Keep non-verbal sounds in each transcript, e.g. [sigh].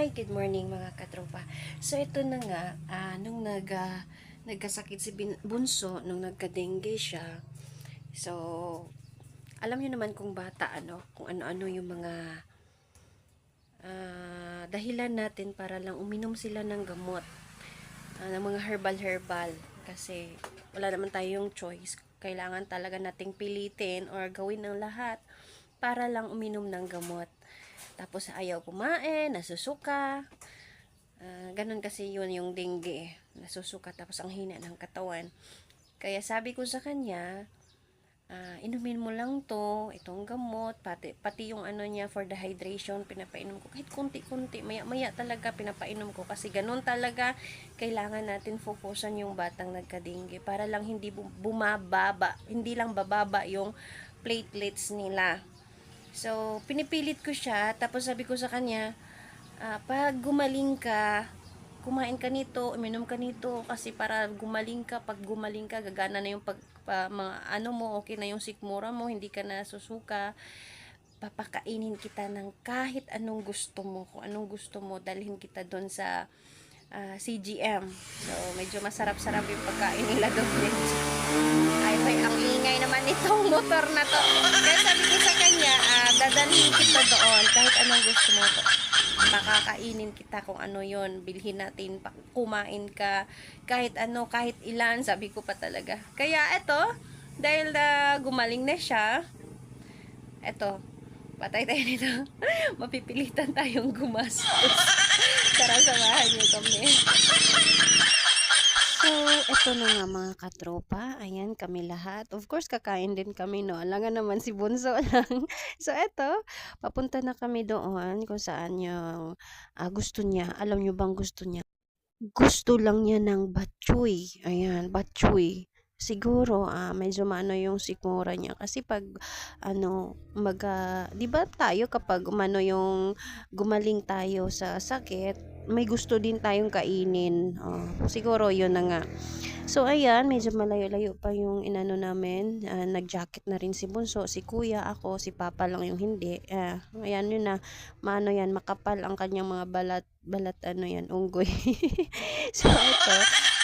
Hi, good morning mga katropa. So ito na nga, ah, nung nag, ah, nagkasakit si Bunso, nung nagka-dengue siya. So, alam niyo naman kung bata, ano, kung ano-ano yung mga ah, dahilan natin para lang uminom sila ng gamot. ah, ng mga herbal-herbal. Kasi wala naman tayong choice. Kailangan talaga nating pilitin or gawin ng lahat para lang uminom ng gamot. Tapos ayaw kumain, nasusuka. Ah, ganun kasi yun yung dengue. Nasusuka tapos ang hina ng katawan. Kaya sabi ko sa kanya, ah, inumin mo lang to, itong gamot, pati, pati yung ano niya for the hydration, pinapainom ko. Kahit kunti-kunti, maya-maya talaga pinapainom ko. Kasi ganun talaga, kailangan natin fokusan yung batang nagka-dengue para lang hindi bu- bumababa, hindi lang bababa yung platelets nila. So, pinipilit ko siya, tapos sabi ko sa kanya, ah, pag gumaling ka, kumain ka nito, uminom ka nito, kasi para gumaling ka, pag gumaling ka, gagana na yung pag, pa, mga ano mo, okay na yung sikmura mo, hindi ka na susuka, papakainin kita ng kahit anong gusto mo, kung anong gusto mo, dalhin kita doon sa ah, CGM. So, medyo masarap-sarap yung pagkain nila doon. Ay, ay, ang ingay naman itong motor na to. Kaya sabi ko sa kanya, ah, dadalhin kita doon kahit anong gusto mo to. Pakakainin kita kung ano yon Bilhin natin, kumain ka, kahit ano, kahit ilan, sabi ko pa talaga. Kaya eto, dahil na gumaling na siya, eto, patay tayo nito. [laughs] Mapipilitan tayong gumastos. Tara, samahan niyo kami. So, eto na nga mga katropa. Ayan, kami lahat. Of course, kakain din kami, no? Alangan naman si Bunso [laughs] lang. so, eto, papunta na kami doon kung saan yung ah, gusto niya. Alam niyo bang gusto niya? Gusto lang niya ng batchoy. Ayan, batchoy. Siguro, ah, medyo maano yung sikmura niya. Kasi pag, ano, mag, ah, di ba tayo kapag umano yung gumaling tayo sa sakit, may gusto din tayong kainin. Oh, siguro yun na nga. So, ayan, medyo malayo-layo pa yung inano namin. Ah, nag-jacket na rin si Bunso, si Kuya, ako, si Papa lang yung hindi. Ah, ayan yun na, maano yan, makapal ang kanyang mga balat, balat ano yan, unggoy. [laughs] so, ito,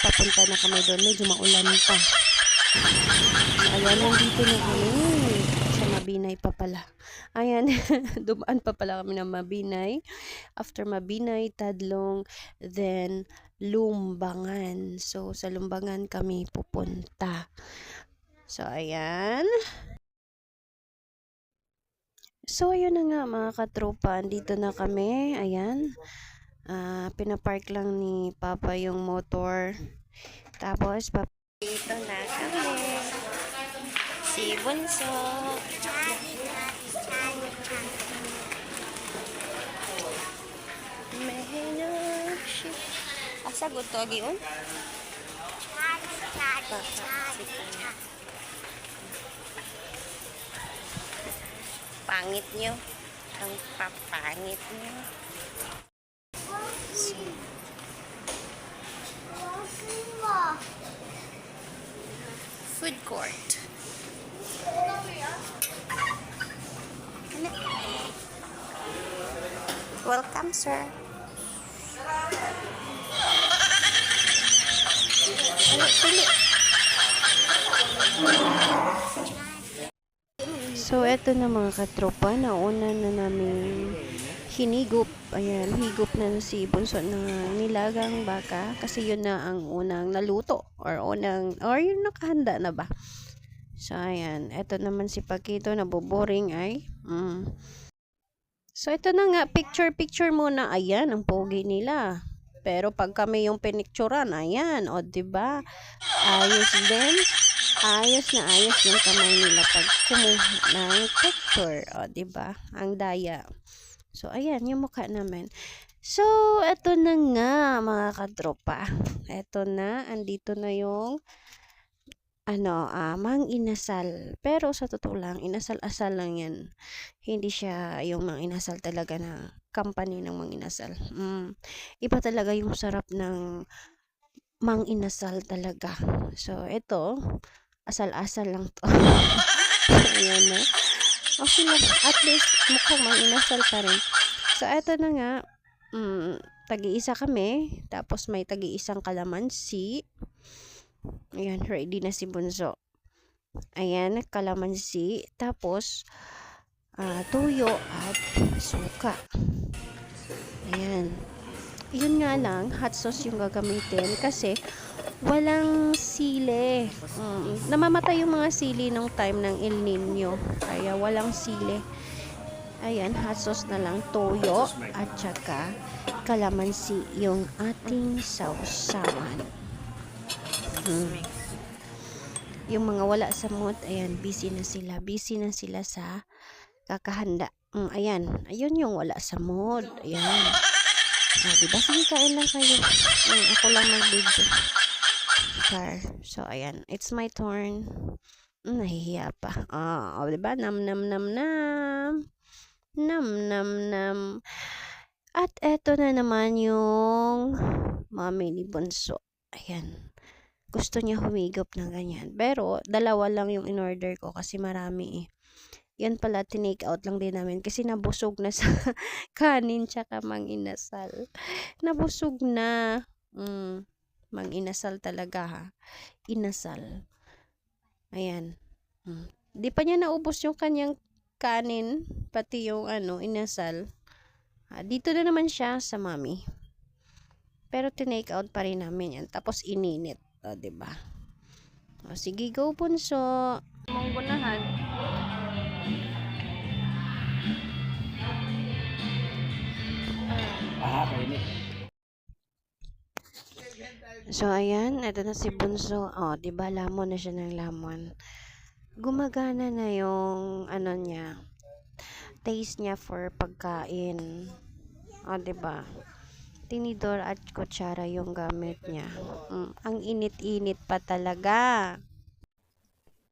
papunta na kami doon. Medyo maulan pa. Ayan, nandito na kami. Sa Mabinay pa pala. Ayan, [laughs] dumaan pa pala kami ng Mabinay. After Mabinay, Tadlong, then Lumbangan. So, sa Lumbangan kami pupunta. So, ayan. So, ayun na nga mga katropa. Andito na kami. Ayan. Ah, pinapark lang ni Papa yung motor. Tapos, pap- dito na kami. Si Bunso. Siya. Asa go to giun? Pangit nyo. Ang papangit nyo. Food court. Welcome, sir. So, eto na mga katropa, nauna na namin hinigop. Ayan, higop na si Bunso ng nilagang baka kasi yun na ang unang naluto or unang, or yung nakahanda na ba. So, ayan. Eto naman si Pakito, naboboring ay. Mm. So, ito na nga, picture-picture muna. Ayan, ang pogi nila. Pero pag kami yung pinicturan, ayan, o, di ba Ayos din. Ayos na ayos yung kamay nila pag kumuha ng picture. O, di ba Ang daya. So, ayan, yung mukha namin. So, eto na nga, mga kadropa. Eto na, andito na yung ano, mang inasal. Pero sa totoo lang, inasal-asal lang yan. Hindi siya yung mang inasal talaga na company ng mang inasal. Mm. Iba talaga yung sarap ng mang inasal talaga. So, ito, asal-asal lang to. [laughs] Ayan na. Okay lang. At least, mukhang mang inasal pa rin. So, eto na nga. mm, tagi-isa kami. Tapos may tagi-isang kalamansi. Ayan, ready na si Bunso. Ayan, kalamansi. Tapos, ah, tuyo at suka. Ayan. Yun nga lang, hot sauce yung gagamitin kasi walang sili. Mm, namamatay yung mga sili nung time ng El Nino. Kaya walang sili. Ayan, hot sauce na lang, toyo at saka kalamansi yung ating sausawan. Mm. Yung mga wala sa mood, ayan, busy na sila. Busy na sila sa kakahanda. Mm, ayan, ayun yung wala sa mood. Ayan. Ah, diba? Sige, kain lang kayo. Mm, ako lang mag-video. Char. So, ayan. It's my turn. Nahihiya pa. Ah, oh, diba? Nam, nam, nam, nam. Nam, nam, nam. At eto na naman yung mami ni Bunso. Ayan. Gusto niya humigop ng ganyan. Pero, dalawa lang yung in-order ko kasi marami eh. Yan pala, tinake out lang din namin kasi nabusog na sa [laughs] kanin tsaka mang inasal. Nabusog na. Mm, mang inasal talaga ha. Inasal. Ayan. Mm. Di pa niya naubos yung kanyang kanin, pati yung ano, inasal. Ah, dito na naman siya sa mami. Pero tinake out pa rin namin yan. Tapos ininit. O, oh, diba? O, sige, go punso. Mong bunahan. So, ayan. Ito na si Bunso. O, oh, diba? Lamon na siya ng lamon. Gumagana na yung, ano niya, taste niya for pagkain. O, oh, diba? Tinidor at kutsara yung gamit niya. Mm, ang init-init pa talaga.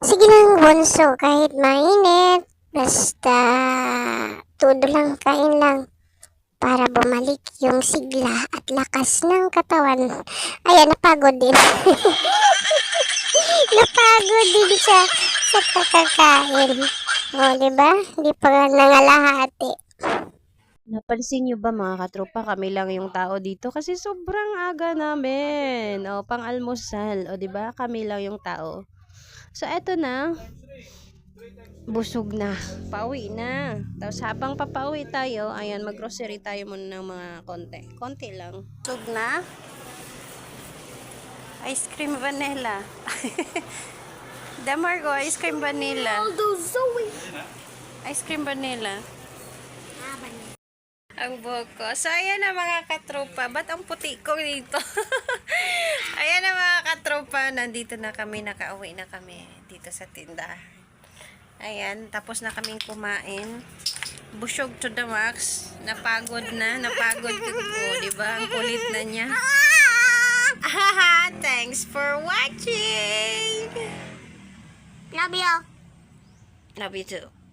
Sige lang, bunso, kahit mainit. Basta, todo lang, kain lang. Para bumalik yung sigla at lakas ng katawan. Ayan, napagod din. [laughs] napagod din siya sa kakakain. O, di ba? Di pa nga nangalahati. Napansin nyo ba mga katropa, kami lang yung tao dito kasi sobrang aga namin. O, pang almusal. O, di ba Kami lang yung tao. So, eto na. Busog na. Pauwi na. Tapos habang papauwi tayo, ayan, mag-grocery tayo muna ng mga konti. Konti lang. Busog na. Ice cream vanilla. [laughs] Damargo, ice cream vanilla. Zoe. Ice cream vanilla. Ang buhok ko. So, ayan na mga katropa. Ba't ang puti ko dito? [laughs] ayan na mga katropa. Nandito na kami. Nakauwi na kami dito sa tindahan. Ayan. Tapos na kaming kumain. Busog to the max. Napagod na. Napagod ko. Diba? Ang kulit na niya. [laughs] Thanks for watching. Love you. Love you too.